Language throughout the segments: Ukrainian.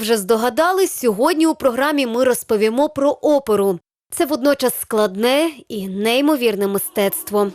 Вже здогадались, сьогодні у програмі ми розповімо про оперу. Це водночас складне і неймовірне мистецтво.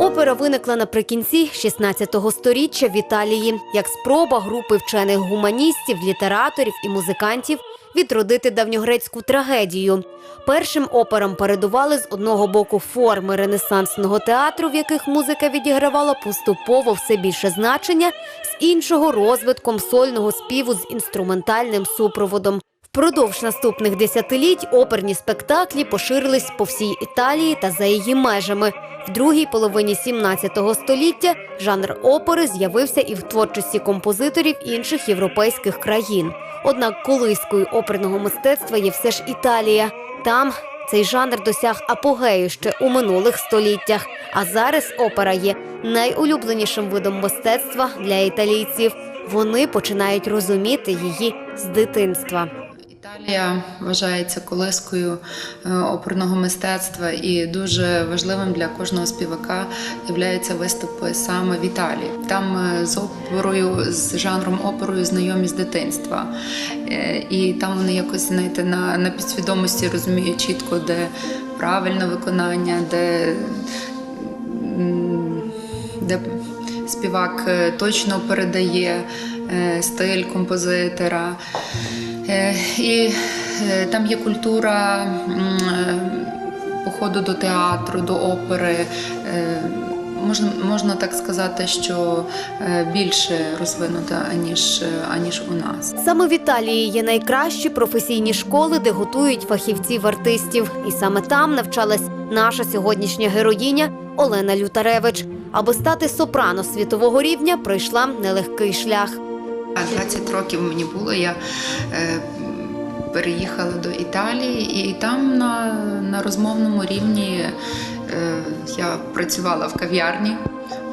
Опера виникла наприкінці 16 століття в Італії як спроба групи вчених гуманістів, літераторів і музикантів відродити давньогрецьку трагедію. Першим операм передували з одного боку форми ренесансного театру, в яких музика відігравала поступово все більше значення, з іншого розвитком сольного співу з інструментальним супроводом. Впродовж наступних десятиліть оперні спектаклі поширились по всій Італії та за її межами. В другій половині 17 століття жанр опери з'явився і в творчості композиторів інших європейських країн. Однак колискою оперного мистецтва є все ж Італія. Там цей жанр досяг апогею ще у минулих століттях. А зараз опера є найулюбленішим видом мистецтва для італійців. Вони починають розуміти її з дитинства. Італія вважається колискою е, оперного мистецтва і дуже важливим для кожного співака являються виступи саме в Італії. Там е, з оперою, з жанром оперою знайомі з дитинства. Е, І там вони якось знаєте, на, на підсвідомості розуміють чітко, де правильне виконання, де, де співак точно передає стиль композитора. Е, І е, там є культура е, походу до театру, до опери. Е, Можна, можна так сказати, що е, більше розвинута, аніж, е, аніж у нас. Саме в Італії є найкращі професійні школи, де готують фахівців-артистів. І саме там навчалась наша сьогоднішня героїня Олена Лютаревич. Аби стати сопрано світового рівня, пройшла нелегкий шлях. А 20 років мені було. Я е, переїхала до Італії, і там на, на розмовному рівні е, я працювала в кав'ярні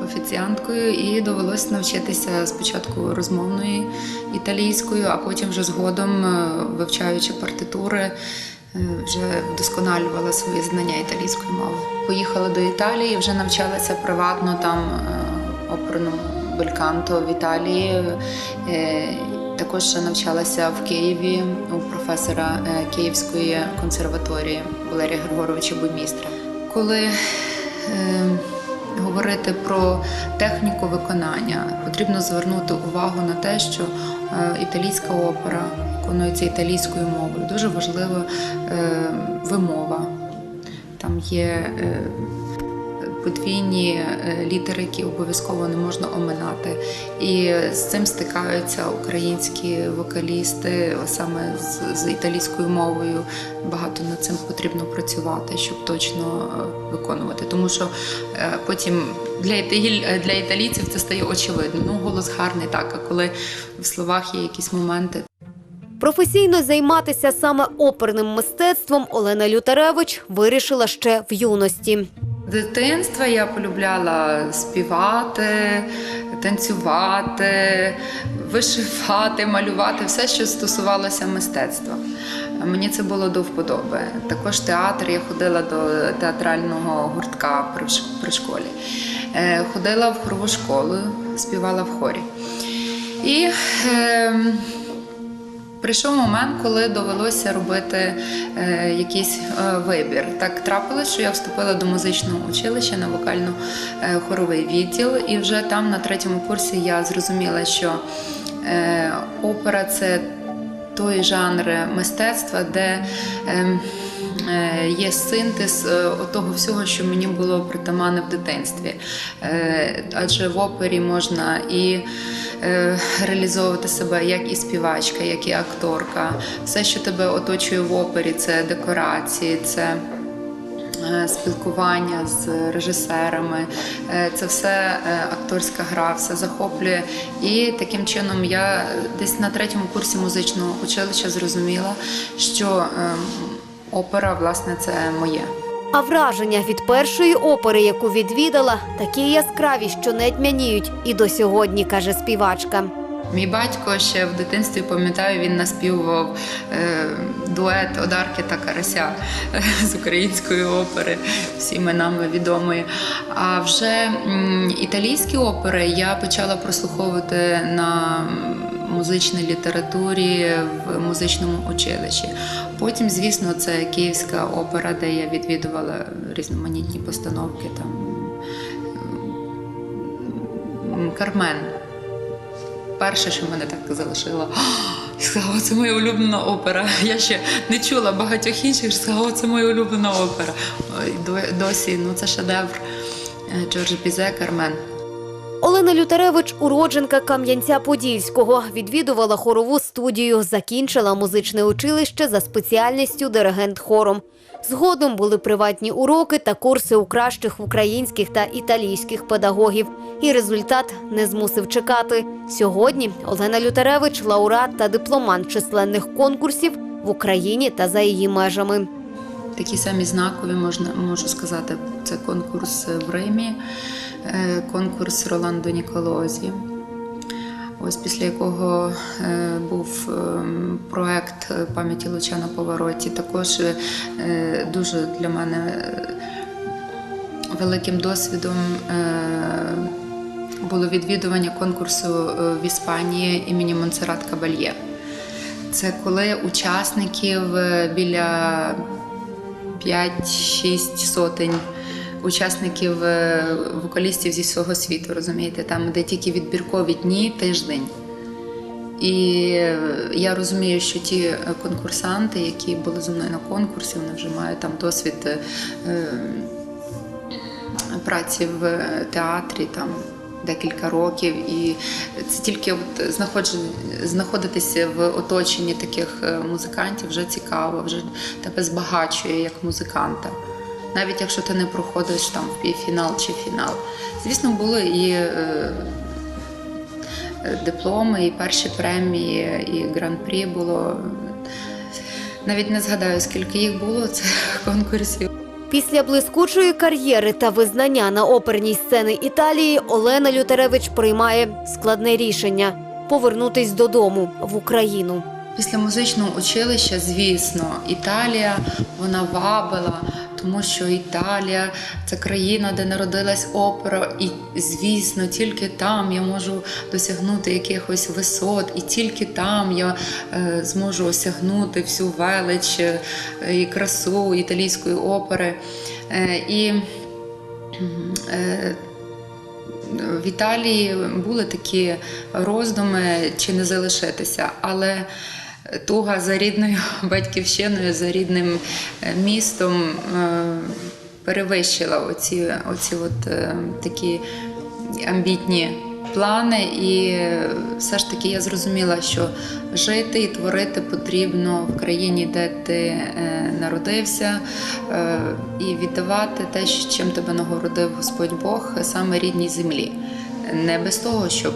офіціанткою і довелося навчитися спочатку розмовної італійською, а потім вже згодом, е, вивчаючи партитури. Вже вдосконалювала свої знання італійської мови. Поїхала до Італії, вже навчалася приватно там оперному бельканто в Італії. Е, Також навчалася в Києві у професора е, Київської консерваторії Валерія Григоровича Буймістра. Коли е, говорити про техніку виконання, потрібно звернути увагу на те, що італійська опера виконується італійською мовою. Дуже важлива вимова. Там є подвійні е, літери, які обов'язково не можна оминати. І з цим стикаються українські вокалісти саме з, з італійською мовою. Багато над цим потрібно працювати, щоб точно е, виконувати. Тому що е, потім для, для італійців це стає очевидно. Ну, голос гарний так, а коли в словах є якісь моменти, Професійно займатися саме оперним мистецтвом Олена Лютаревич вирішила ще в юності. Дитинства я полюбляла співати, танцювати, вишивати, малювати, все, що стосувалося мистецтва. Мені це було до вподоби. Також театр, я ходила до театрального гуртка при, школі. Е, Ходила в хорову школу, співала в хорі. І ем, Прийшов момент, коли довелося робити е, якийсь е, вибір. Так трапилось, що я вступила до музичного училища на вокально-хоровий відділ, і вже там на третьому курсі я зрозуміла, що е, опера це той жанр мистецтва, де ем, е, є синтез е, того всього, що мені було притаманне в дитинстві. Е, Адже в опері можна і е, реалізовувати себе як і співачка, як і акторка. Все, що тебе оточує в опері, це декорації, це е, спілкування з режисерами. Е, Це все е, акторська гра, все захоплює. І таким чином я десь на третьому курсі музичного училища зрозуміла, що ем, опера, власне, це моє. А враження від першої опери, яку відвідала, такі яскраві, що не тьмяніють і до сьогодні, каже співачка. Мій батько ще в дитинстві пам'ятаю, він наспівував е, дует Одарки та Карася з української опери, всіми нами відомої. А вже м, італійські опери я почала прослуховувати на музичній літературі в музичному училищі. Потім, звісно, це Київська опера, де я відвідувала різноманітні постановки. Там Кармен. Перше, що мене так залишило, сказала, це моя улюблена опера. Я ще не чула багатьох інших, сказала, це моя улюблена опера. Досі ну, це шедевр е, Джорджа Бізе Кармен. Олена Лютеревич, уродженка Кам'янця-Подільського, відвідувала хорову студію, закінчила музичне училище за спеціальністю диригент хором. Згодом були приватні уроки та курси у кращих українських та італійських педагогів. І результат не змусив чекати. Сьогодні Олена Лютеревич лауреат та дипломант численних конкурсів в Україні та за її межами. Такі самі знакові можна можу сказати. Це конкурс в Римі, конкурс Роландо Ніколозі. Ось після якого е, був ем, проект пам'яті Луча на повороті. Також е, дуже для мене е, великим досвідом е, було відвідування конкурсу е, в Іспанії імені Монсеррат Кабальє. Це коли учасників е, біля 5-6 сотень учасників е, вокалістів зі всього світу, розумієте, там де тільки відбіркові дні, тиждень. І я розумію, що ті е, конкурсанти, які були зі мною на конкурсі, вони вже мають там досвід е, праці в театрі там декілька років, і це тільки от знаходитися в оточенні таких музикантів вже цікаво, вже тебе збагачує як музиканта. Навіть якщо ти не проходиш там в півфінал чи фінал. Звісно, були і е, е, дипломи, і перші премії, і гран-прі було. Навіть не згадаю, скільки їх було цих конкурсів. Після блискучої кар'єри та визнання на оперній сцени Італії Олена Лютеревич приймає складне рішення повернутись додому в Україну. Після музичного училища, звісно, Італія вона вабила, тому що Італія це країна, де народилась опера, і звісно, тільки там я можу досягнути якихось висот, і тільки там я е, зможу осягнути всю велич е, і красу італійської опери. Е, і в Італії були такі роздуми, чи не залишитися, але туга за рідною батьківщиною, за рідним е, містом е, перевищила оці, оці от е, такі амбітні плани, і все ж таки я зрозуміла, що жити і творити потрібно в країні, де ти народився, і віддавати те, чим тебе нагородив Господь Бог, саме рідній землі. Не без того, щоб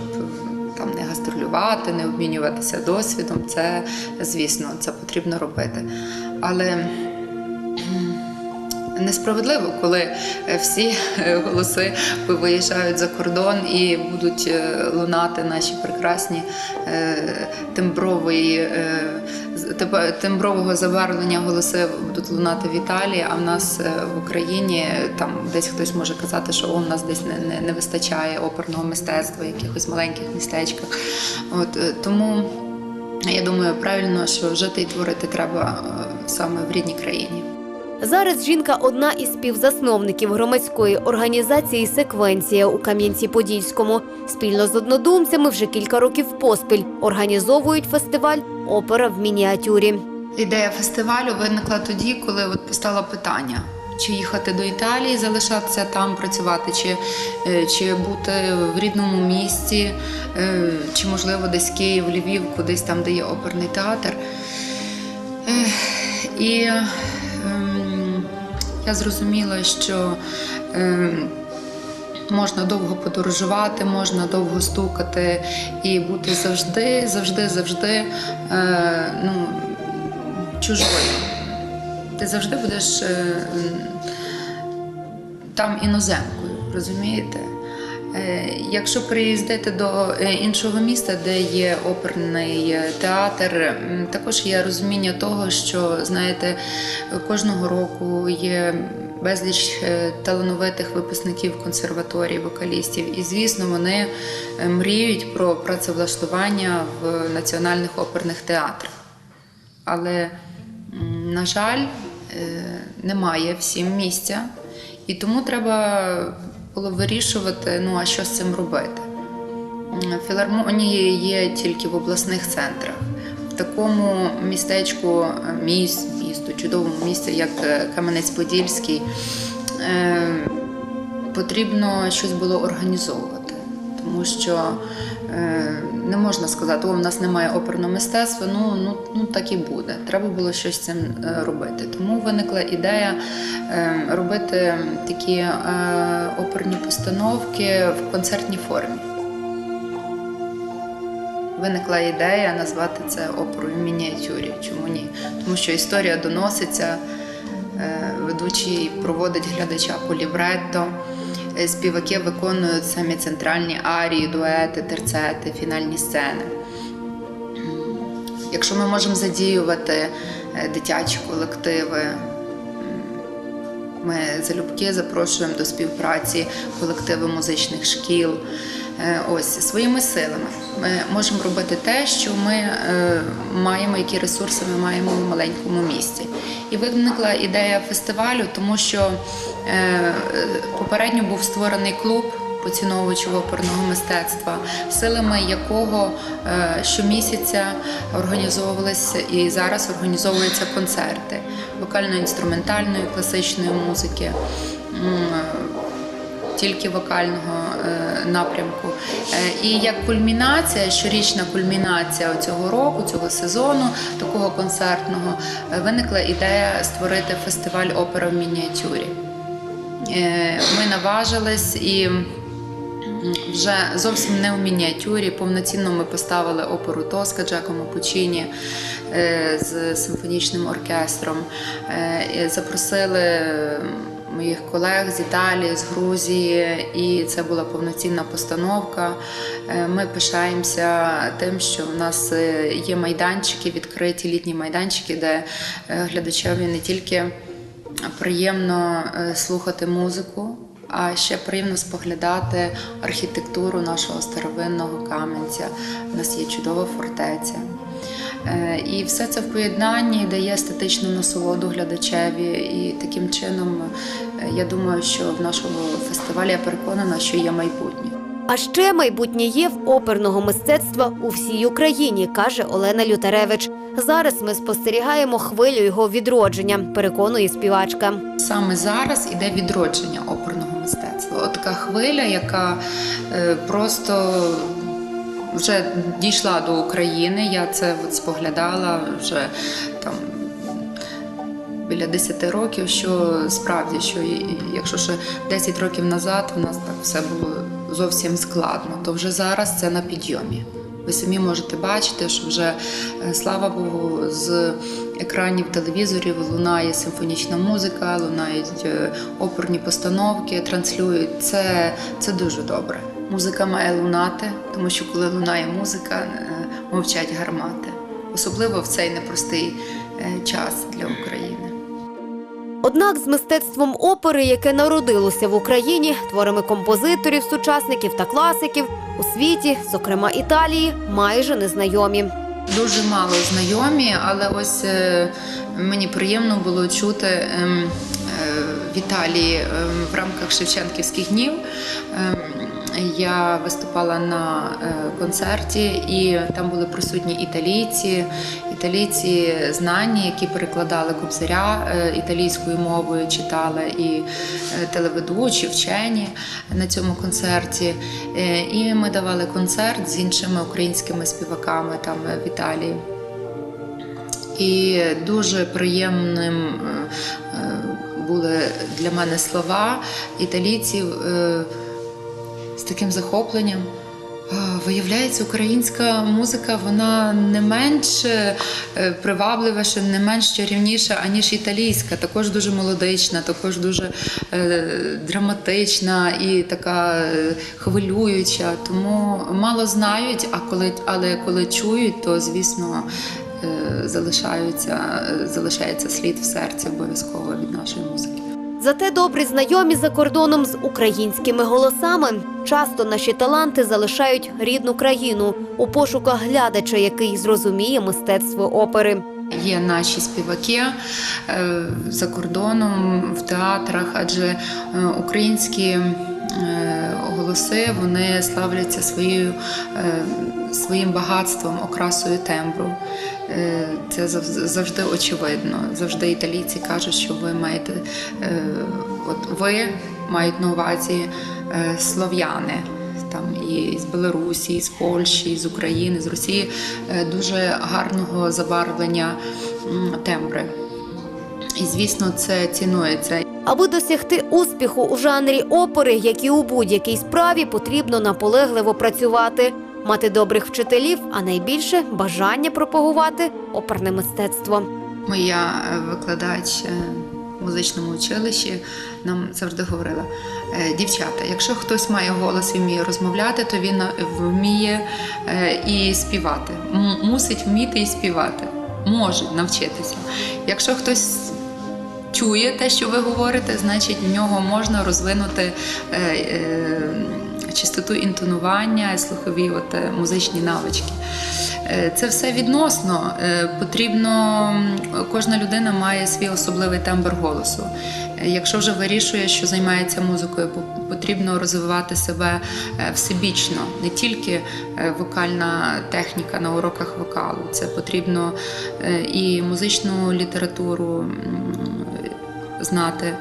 не не обмінюватися досвідом. Це, звісно, це потрібно робити. Але несправедливо, коли е, всі е, голоси виїжджають за кордон і будуть е, лунати наші прекрасні е, тепе- тембрового забарвлення голоси будуть лунати в Італії, а в нас е, в Україні там десь хтось може казати, що «О, у нас десь не, не, не вистачає оперного мистецтва, якихось маленьких містечках. От е, тому. Я думаю, правильно, що жити і творити треба е, саме в рідній країні. Зараз жінка одна із співзасновників громадської організації Секвенція у Кам'янці-Подільському. Спільно з однодумцями вже кілька років поспіль організовують фестиваль Опера в мініатюрі. Ідея фестивалю виникла тоді, коли постало питання. Чи їхати до Італії, залишатися там, працювати, чи, е, чи бути в рідному місті, е, чи можливо десь Київ, Львів, кудись там, де є оперний театр. І я зрозуміла, що е, можна довго подорожувати, можна довго стукати і бути завжди, завжди, завжди е, ну, чужою. Ти завжди будеш е, там іноземкою, розумієте? Е, Якщо приїздити до е, іншого міста, де є оперний е, театр, також є розуміння того, що знаєте, кожного року є безліч талановитих випускників консерваторії, вокалістів, і звісно, вони мріють про працевлаштування в національних оперних театрах. Але, на жаль, немає всім місця, і тому треба було вирішувати, ну а що з цим робити. Філармонії є тільки в обласних центрах. В такому містечку, міст, місто, чудовому місці, як е, Кам'янець-Подільський, е, потрібно щось було організовувати. Тому що е, не можна сказати, в нас немає оперного мистецтва, ну, ну, ну так і буде. Треба було щось з цим е, робити. Тому виникла ідея е, робити такі е, оперні постановки в концертній формі. Виникла ідея назвати це оперою в мініатюрі. Чому ні? Тому що історія доноситься, ведучий проводить глядача по лівретто, е, співаки виконують самі центральні арії, дуети, терцети, фінальні сцени. Якщо ми можемо задіювати е, дитячі колективи, ми залюбки запрошуємо до співпраці колективи музичних шкіл. Е, Ось своїми силами ми можемо робити те, що ми е, маємо, які ресурси ми маємо в маленькому місті. І виникла ідея фестивалю, тому що е, попередньо був створений клуб поціновувачів оперного мистецтва, силами якого щомісяця організовувалися і зараз організовуються концерти вокально-інструментальної класичної музики. Тільки вокального напрямку. Е, І як кульмінація, щорічна кульмінація цього року, цього сезону, такого концертного, е, виникла ідея створити фестиваль опера в мініатюрі. Е, Ми наважились і вже зовсім не в мініатюрі. Повноцінно ми поставили оперу Тоска Джакомо Пучині е, з симфонічним оркестром. Запросили моїх колег з Італії, з Грузії, і це була повноцінна постановка. Е, Ми пишаємося тим, що в нас е, є майданчики, відкриті літні майданчики, де е, глядачеві не тільки приємно слухати музику, а ще приємно споглядати архітектуру нашого старовинного каменця. У нас є чудова фортеця. Е, І все це в поєднанні дає естетичну насолоду глядачеві. І таким чином, е, я думаю, що в нашому фестивалі я переконана, що є майбутнє. А ще майбутнє є в оперного мистецтва у всій Україні, каже Олена Лютаревич. Зараз ми спостерігаємо хвилю його відродження, переконує співачка. Саме зараз іде відродження оперного мистецтва. От така хвиля, яка е, просто вже дійшла до України. Я це от споглядала вже там. Біля 10 років, що справді, що якщо ще 10 років назад в нас так все було зовсім складно, то вже зараз це на підйомі. Ви самі можете бачити, що вже е, слава Богу, з екранів телевізорів лунає симфонічна музика, лунають е, оперні постановки, транслюють. Це, це дуже добре. Музика має лунати, тому що коли лунає музика, е, мовчать гармати, особливо в цей непростий е, час для України. Однак з мистецтвом опери, яке народилося в Україні, творами композиторів, сучасників та класиків у світі, зокрема Італії, майже незнайомі. Дуже мало знайомі, але ось е, мені приємно було чути ем, в Італії ем, в рамках Шевченківських днів. Я виступала на е, концерті, і там були присутні італійці, італійці знані, які перекладали кобзаря е, італійською мовою, читали і е, телеведучі, вчені на цьому концерті. І ми давали концерт з іншими українськими співаками там в Італії. І дуже приємним були для мене слова італійців таким захопленням Виявляється, українська музика вона не менш е, привабливіша, не менш чарівніша, аніж італійська. Також дуже мелодична, також дуже е, драматична і така е, хвилююча. Тому мало знають, а коли, але коли чують, то звісно залишаються, залишається слід в серці обов'язково від нашої музики. Зате добрі знайомі за кордоном з українськими голосами. Часто наші таланти залишають рідну країну у пошуках глядача, який зрозуміє мистецтво опери. Є наші співаки е, за кордоном в театрах, адже е, українські е, голоси вони славляться своєю, своїм багатством, окрасою тембру. Е, Це завжди очевидно. Завжди італійці кажуть, що ви маєте е, от ви мають на увазі е, слов'яни там і з Білорусі, і з Польщі, і з України, з Росії дуже гарного забарвлення тембри. І звісно, це цінується. Аби досягти успіху у жанрі опери, як і у будь-якій справі, потрібно наполегливо працювати, мати добрих вчителів, а найбільше бажання пропагувати оперне мистецтво. Моя е, викладач е, в музичному училищі нам завжди говорила: «Е, дівчата, якщо хтось має голос і вміє розмовляти, то він вміє і співати. Мусить вміти і співати. Може навчитися. Якщо хтось чує те, що ви говорите, значить в нього можна розвинути чистоту інтонування, слухові от, е, музичні навички. Е, Це все відносно. Е, Потрібно, кожна людина має свій особливий тембр голосу. Якщо вже вирішує, що займається музикою, потрібно розвивати себе всебічно, не тільки вокальна техніка на уроках вокалу. Це потрібно і музичну літературу знати,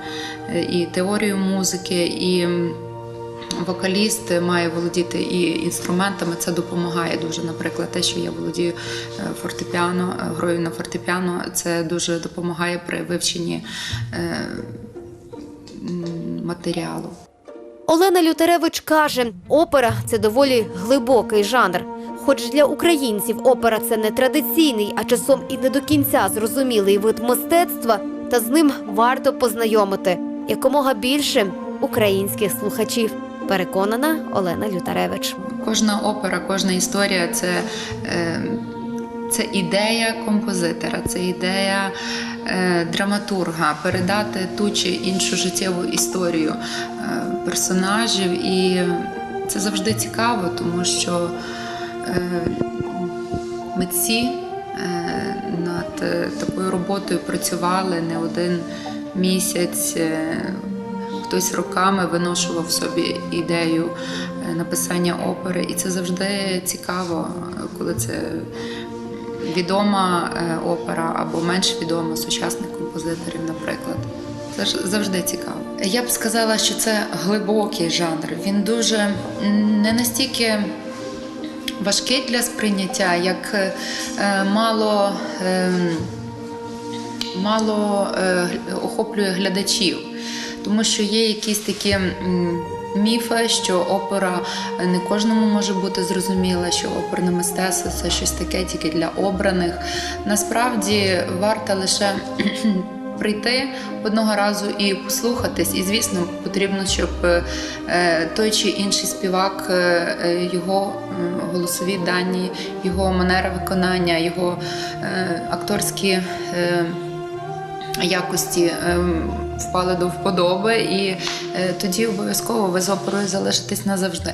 і теорію музики, і вокаліст має володіти і інструментами. Це допомагає дуже. Наприклад, те, що я володію е, фортепіано, е, грою на фортепіано, це дуже допомагає при вивченні е, матеріалу. Олена Лютеревич каже, опера це доволі глибокий жанр. Хоч для українців опера це не традиційний, а часом і не до кінця зрозумілий вид мистецтва, та з ним варто познайомити якомога більше українських слухачів. Переконана Олена Лютаревич. Кожна опера, кожна історія це, е, це ідея композитора, це ідея е, драматурга передати ту чи іншу життєву історію е, персонажів. І це завжди цікаво, тому що митці над такою роботою працювали не один місяць. Хтось роками виношував собі ідею е, написання опери, і це завжди цікаво, коли це відома е, опера або менш відома сучасних композиторів, наприклад. Це ж завжди цікаво. Я б сказала, що це глибокий жанр. Він дуже не настільки важкий для сприйняття, як е, мало. ем, мало охоплює глядачів, тому що є якісь такі міфи, що опера не кожному може бути зрозуміла, що оперне мистецтво це щось таке тільки для обраних. Насправді варто лише прийти одного разу і послухатись. І звісно, потрібно, щоб е, той чи інший співак, е, е, його голосові дані, його манера виконання, його акторські. Якості ем, впали до вподоби, і е, тоді обов'язково ви з оперою залишитесь назавжди.